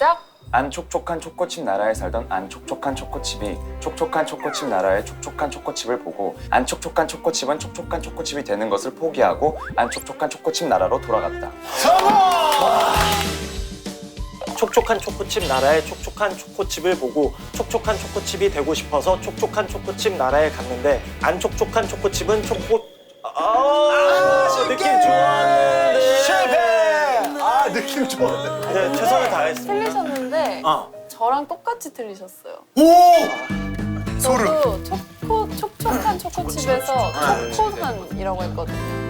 시작. 안 촉촉한 초코칩 나라에 살던 안 촉촉한 초코칩이 촉촉한 초코칩 나라의 촉촉한 초코칩을 보고 안 촉촉한 초코칩은 촉촉한 초코칩이 되는 것을 포기하고 안 촉촉한 초코칩 나라로 돌아갔다. 촉촉한 초코칩 나라의 촉촉한 초코칩을 보고 촉촉한 초코칩이 되고 싶어서 촉촉한 초코칩 나라에 갔는데 안 촉촉한 초코칩은 초코 아, 느낌 좋았네. 네, 최선을 다했습니다. 틀리셨는데 어. 저랑 똑같이 틀리셨어요. 오! 소름. 저도 초코 촉촉한 초코칩에서 초코한이라고 했거든요.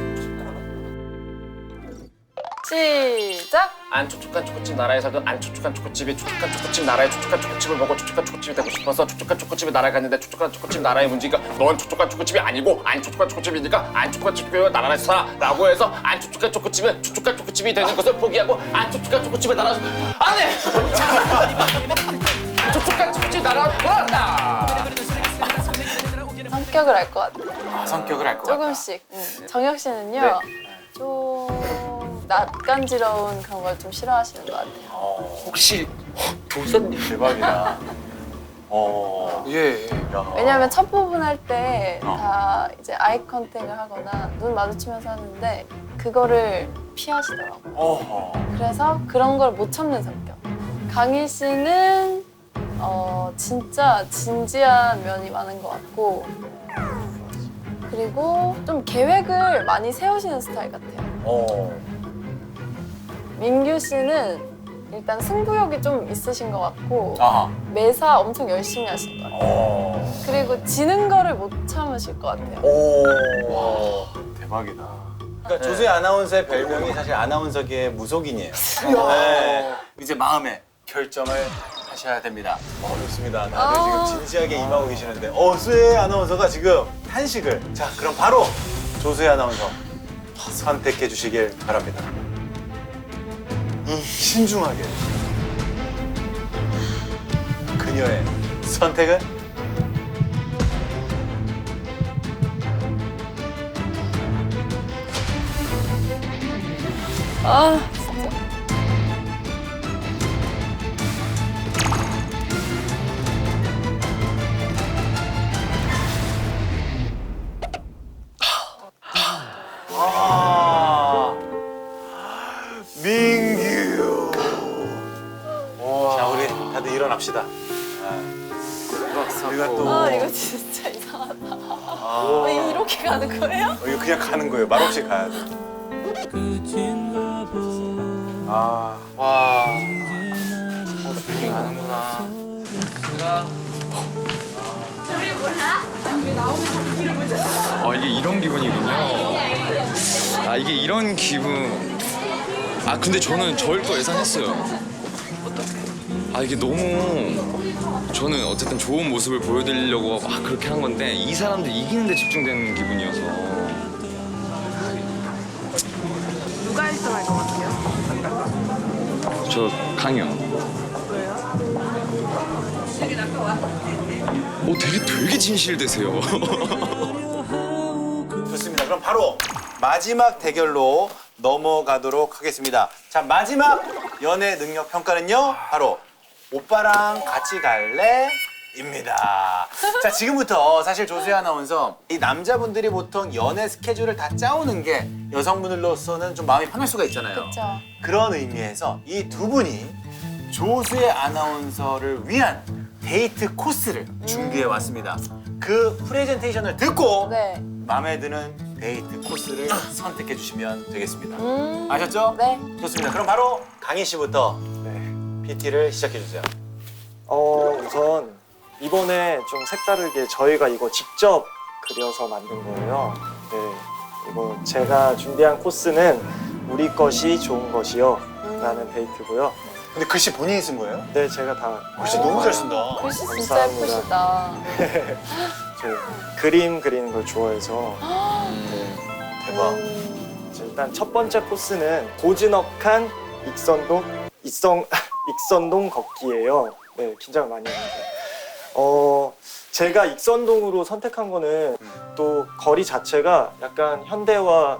시작. 안 촉촉한 초코칩 나라에 살던 안 촉촉한 초코칩이 촉촉한 초코칩 나라의 촉촉한 초코칩을 보고 촉촉한 초코칩이 되고 싶어서 촉촉한 초코칩이 나라에 갔는데 촉촉한 초코칩 나라의 문제가 넌 촉촉한 초코칩이 아니고 안 촉촉한 초코칩이니까 안 촉촉한 초코칩이 나라에서 살아라고 해서 안 촉촉한 초코칩은 촉촉한 초코칩이 되는 것을 포기하고 안 촉촉한 초코칩을 나라에서 안해 촉촉한 초코칩 나라로 돌아간다 성격을 알 것 같아요. 아, 성격을 알 것 같다 조금씩. 음. 정혁 씨는요. 네. 좀 낯간지러운 그런 걸 좀 싫어하시는 것 같아요. 혹시 조선님 대박이다. 어. 예 야. 왜냐하면 첫 부분 할때 어. 다 이제 아이 컨택을 하거나 눈 마주치면서 하는데 그거를 피하시더라고요. 어허. 그래서 그런 걸 못 참는 성격. 강희 씨는 어, 진짜 진지한 면이 많은 것 같고 그리고 좀 계획을 많이 세우시는 스타일 같아요. 어. 민규 씨는 일단 승부욕이 좀 있으신 것 같고 아하. 매사 엄청 열심히 하신 것 같아요. 어. 그리고 지는 거를 못 참으실 것 같아요. 오. 대박이다. 그러니까 조수희 아나운서의 별명이 사실 아나운서계의 무속인이에요. 네. 이제 마음에 결정을 하셔야 됩니다. 어, 좋습니다. 다들 아. 지금 진지하게 임하고 계시는데, 어, 수혜 아나운서가 지금 한식을. 자, 그럼 바로 조수혜 아나운서 선택해 주시길 바랍니다. 음, 신중하게. 그녀의 선택은? 아, 말없이 가야 돼. 아, 와 이렇게 가는구나 아 이게 이런 기분이군요. 아 이게 이런 기분. 아 근데 저는 저일 거 예상했어요. 아 이게 너무 저는 어쨌든 좋은 모습을 보여드리려고 막 그렇게 한 건데 이 사람들 이기는데 집중되는 기분이어서 1등할 것 같아요? 저 강현. 오 되게 되게 진실되세요. 좋습니다. 그럼 바로 마지막 대결로 넘어가도록 하겠습니다. 자, 마지막 연애 능력 평가는요. 바로 오빠랑 같이 갈래? 입니다. 자, 지금부터 사실 조수희 아나운서 이 남자분들이 보통 연애 스케줄을 다 짜오는 게 여성분들로서는 좀 마음이 편할 수가 있잖아요. 그렇죠. 그런 의미에서 이 두 분이 조수의 아나운서를 위한 데이트 코스를 준비해 왔습니다. 그 프레젠테이션을 듣고 네. 마음에 드는 데이트 코스를 선택해 주시면 되겠습니다. 음. 아셨죠? 네. 좋습니다. 그럼 바로 강희 씨부터 PT를 시작해 주세요. 어, 우선 이번에 좀 색다르게 저희가 이거 직접 그려서 만든 거예요. 네. 이거 제가 준비한 코스는 우리 것이 좋은 것이요. 라는 데이트고요. 근데 글씨 본인이 쓴 거예요? 네, 제가 다 글씨 너무 잘 쓴다. 글씨 진짜 감사합니다. 예쁘시다. 저 그림 그리는 걸 좋아해서 네. 대박. 음. 자, 일단 첫 번째 코스는 고즈넉한 익선동 익성 익선동 걷기예요. 네, 긴장을 많이 했는데. 어, 제가 익선동으로 선택한 거는 또 거리 자체가 약간 현대화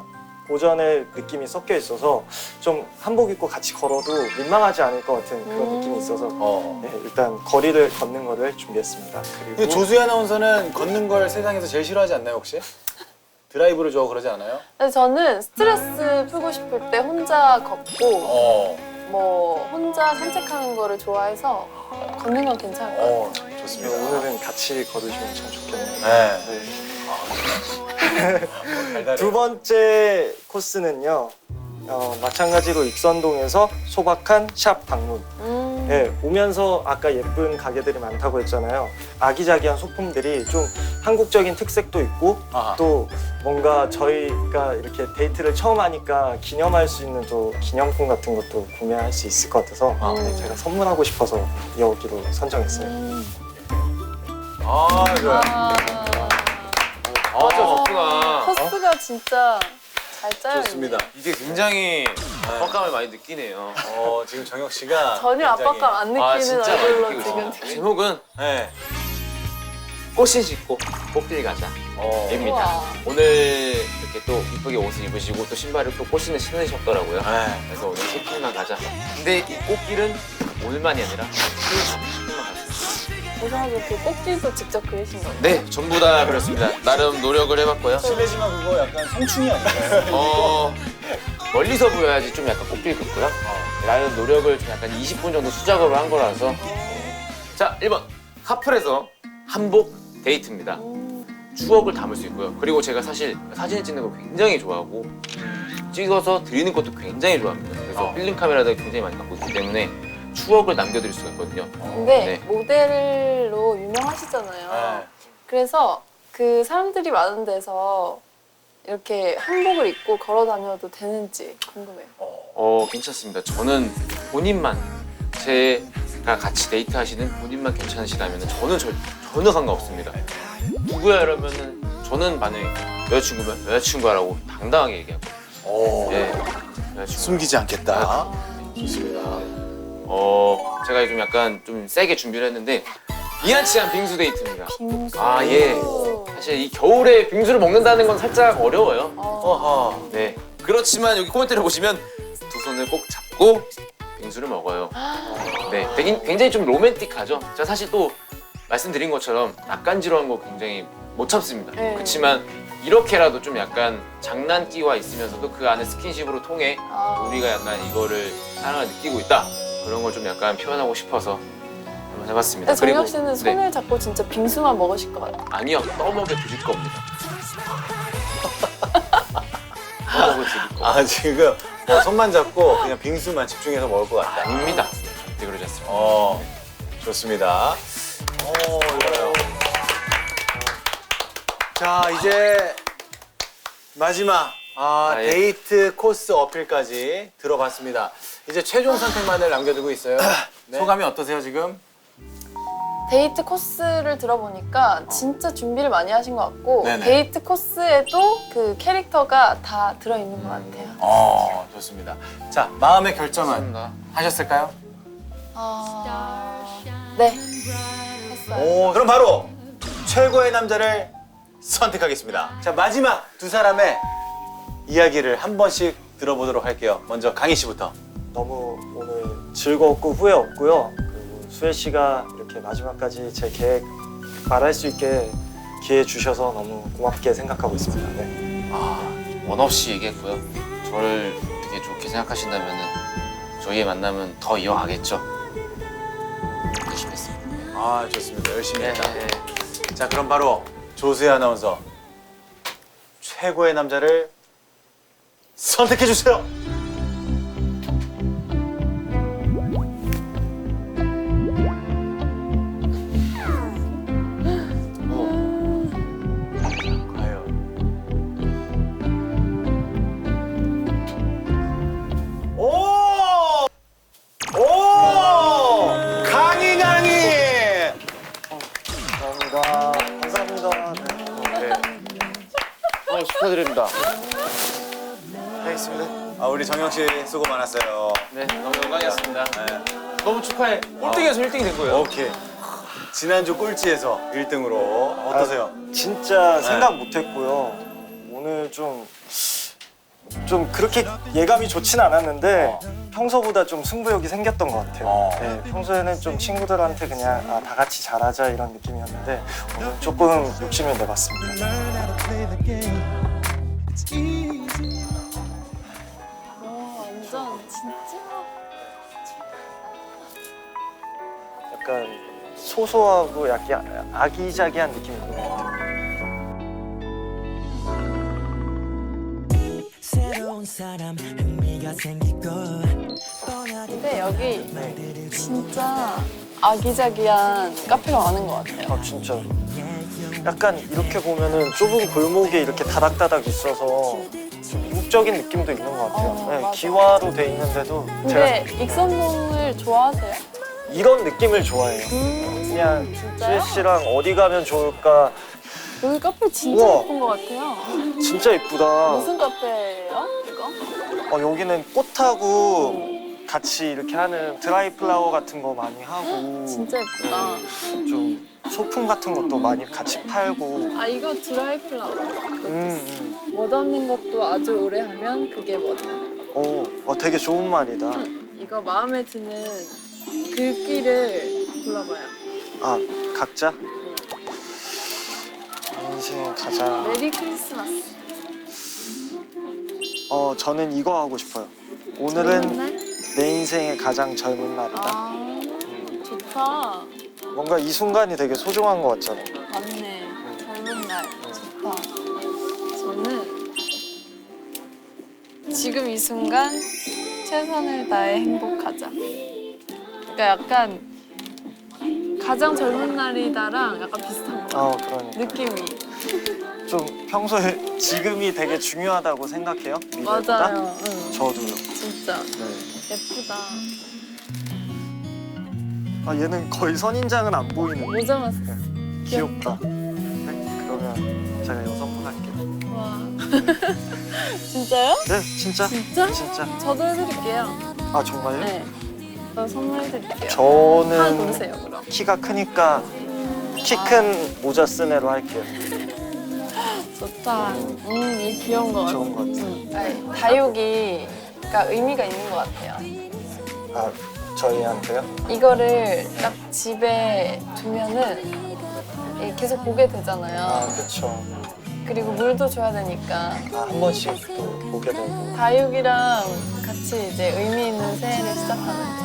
고전의 느낌이 섞여 있어서 좀 한복 입고 같이 걸어도 민망하지 않을 것 같은 그런 음. 느낌이 있어서 어. 네, 일단 거리를 걷는 거를 준비했습니다. 그리고 조수희 아나운서는 걷는 걸 세상에서 제일 싫어하지 않나요 혹시? 드라이브를 좋아하고 그러지 않아요? 근데 저는 스트레스 풀고 싶을 때 혼자 걷고 어. 뭐 혼자 산책하는 거를 좋아해서 걷는 건 괜찮을 것 같아요. 어. 네, 좋습니다. 오늘은 같이 걸으시면 참 좋겠네요. 네. 네. 달달해요. 두 번째 코스는요. 어, 마찬가지로 익선동에서 소박한 샵 방문. 음. 네, 오면서 아까 예쁜 가게들이 많다고 했잖아요. 아기자기한 소품들이 좀 한국적인 특색도 있고 아하. 또 뭔가 저희가 이렇게 데이트를 처음 하니까 기념할 수 있는 또 기념품 같은 것도 구매할 수 있을 것 같아서 아. 네, 제가 선물하고 싶어서 여기로 선정했어요. 음. 아, 좋아요. 아, 아, 진짜 좋구나. 코스가 진짜 잘 짜여 좋습니다. 이게 굉장히 압박감을 많이 느끼네요. 어, 지금 정혁 씨가 전혀 굉장히- 압박감 안 느끼는 아, 진짜 많이 얼굴로 느끼고 지금 있어요. 제목은 네. 꽃신 신고 꽃길 가자. 어. 입니다. 우와. 오늘 이렇게 또 이쁘게 옷을 입으시고 또 신발을 또 꽃신을 신으셨더라고요. 네. 그래서 오늘 꽃길만 가자. 근데 이 꽃길은 오늘만이 아니라. 이상하게 그 꽃길도 직접 그리신 거예요? 네, 전부 다 그렇습니다. 나름 노력을 해봤고요. 실례지만 그거 약간 성충이 아닌가요? 어, 멀리서 보여야지 좀 약간 꽃길 같고요. 나름 노력을 좀 약간 20분 정도 수작업을 한 거라서. 자, 1번. 카풀에서 한복 데이트입니다. 추억을 담을 수 있고요. 그리고 제가 사실 사진을 찍는 걸 굉장히 좋아하고 찍어서 드리는 것도 굉장히 좋아합니다. 그래서 어. 필름 카메라를 굉장히 많이 갖고 있기 때문에 추억을 남겨드릴 수가 있거든요. 근데 네. 모델로 유명하시잖아요. 네. 그래서 그 사람들이 많은 데서 이렇게 한복을 입고 걸어 다녀도 되는지 궁금해요. 어, 괜찮습니다. 저는 본인만 제가 같이 데이트 하시는 본인만 괜찮으시다면 저는 절, 전혀 상관없습니다. 누구야 이러면은 저는 만약에 여자친구면 여자친구라고 당당하게 얘기하고 오. 예, 여자친구. 숨기지 않겠다. 좋습니다. 어, 제가 좀 약간 좀 세게 준비를 했는데 이한치한 빙수 데이트입니다. 빙수. 아, 예. 사실 이 겨울에 빙수를 먹는다는 건 살짝 어려워요. 어. 어허. 네. 그렇지만 여기 코멘트를 보시면 두 손을 꼭 잡고 빙수를 먹어요. 네. 되게, 굉장히 좀 로맨틱하죠. 제가 사실 또 말씀드린 것처럼 낯간지러운 거 굉장히 못 참습니다. 네. 그렇지만 이렇게라도 좀 약간 장난기와 있으면서도 그 안에 스킨십으로 통해 아. 우리가 약간 이거를 사랑을 느끼고 있다. 그런 걸 좀 약간 표현하고 싶어서 한번 해봤습니다. 근데 정혁 씨는 네. 손을 잡고 진짜 빙수만 먹으실 것 같아요. 아니요, 떠먹여 드릴 겁니다. 떠먹여 드릴 겁니다. 아, 지금 뭐 손만 잡고 그냥 빙수만 집중해서 먹을 것 같다. 아닙니다. 절대 그러지 않습니다. 어, 좋습니다. 오, 좋아요. 자, 이제 마지막 아, 아, 예. 데이트 코스 어필까지 들어봤습니다. 이제 최종 선택만을 남겨두고 있어요. 소감이 어떠세요, 지금? 데이트 코스를 들어보니까 진짜 준비를 많이 하신 것 같고 네네. 데이트 코스에도 그 캐릭터가 다 들어있는 것 같아요. 어, 좋습니다. 자, 마음의 결정은. 하셨을까요? 아... 네. 했어요. 오, 그럼 바로 최고의 남자를 선택하겠습니다. 자, 마지막 두 사람의 이야기를 한 번씩 들어보도록 할게요. 먼저 강희 씨부터. 너무 오늘 즐거웠고 후회 없고요. 그리고 수혜 씨가 이렇게 마지막까지 제 계획 말할 수 있게 기회 주셔서 너무 고맙게 생각하고 있습니다. 네. 아, 원 없이 얘기했고요. 저를 되게 좋게 생각하신다면 저희의 만남은 더 이어가겠죠. 열심히 했습니다. 아, 좋습니다. 열심히 네. 했다. 자, 그럼 바로 조수혜 아나운서 최고의 남자를 선택해 주세요. 감사합니다. 네. 어, 축하드립니다. 알겠습니다. 아, 우리 정영 씨 수고 많았어요. 네, 너무 영광이었습니다. 네. 너무 축하해. 꼴등에서 1등이 된 거예요. 오케이. 지난주 꼴찌에서 1등으로 어떠세요? 진짜 네. 생각 못했고요. 오늘 좀 좀 그렇게 예감이 좋진 않았는데 평소보다 좀 승부욕이 생겼던 것 같아요. 어. 네, 평소에는 좀 친구들한테 그냥 아, 다 같이 잘하자 이런 느낌이었는데 오늘 조금 욕심을 내봤습니다. 와 완전 진짜 약간 소소하고 약간 아기자기한 느낌이 있는 것 같아요. 새로운 사람 흥미가 생기고 근데 여기 네. 진짜 아기자기한 카페가 많은 것 같아요. 아 진짜로. 약간 이렇게 보면은 좁은 골목에 이렇게 다닥다닥 있어서 좀 이국적인 느낌도 있는 것 같아요. 어, 네, 맞아. 기와로 돼 있는데도 제가 근데 익선동을 좋아하세요? 이런 느낌을 좋아해요. 음, 그냥 진짜요? 수혜 씨랑 어디 가면 좋을까? 여기 카페 진짜 우와. 예쁜 것 같아요. 진짜 이쁘다. 무슨 카페예요? 이거? 어, 여기는 꽃하고 같이 이렇게 하는 드라이 플라워 같은 거 많이 하고 진짜 예쁘다. 좀 소품 같은 것도 많이 같이 팔고 아 이거 드라이 플라워. 음, 음. 못 얻는 것도 아주 오래 하면 그게 뭐다. 오, 어, 되게 좋은 말이다. 이거 마음에 드는 글귀를 골라봐요. 아, 각자? 인생 가자. 메리 크리스마스. 어, 저는 이거 하고 싶어요. 오늘은 날? 내 인생의 가장 젊은 날이다. 아 좋다. 뭔가 이 순간이 되게 소중한 것 같잖아. 맞네. 젊은 날. 좋다. 저는 지금 이 순간 최선을 다해 행복하자. 그러니까 약간 가장 젊은 날이다랑 약간 비슷한 거. 어, 그러니까. 느낌이. 좀 평소에 지금이 되게 중요하다고 생각해요? 미래보다? 맞아요. 응. 저도요. 진짜 네. 예쁘다. 아, 얘는 거의 선인장은 안 보이는. 모자 랐어 귀엽다. 네, 그러면 제가 여섯 번 할게요. 와. 진짜요? 네, 진짜? 진짜? 진짜. 저도 해드릴게요. 아, 정말요? 네. 저 선물해드릴게요. 하나 저는 고르세요, 그럼. 키가 크니까 키 큰 모자 쓴 애로 할게요. 좋다. 음, 이 귀여운 거 좋은 것 같아요. 네, 음. 다육이 그러니까 의미가 있는 것 같아요. 아, 저희한테요? 이거를 딱 집에 두면은 계속 보게 되잖아요. 아, 그쵸. 그리고 물도 줘야 되니까 아, 한 번씩 또 보게 되고. 다육이랑 같이 이제 의미 있는 새해를 시작하는 거예요.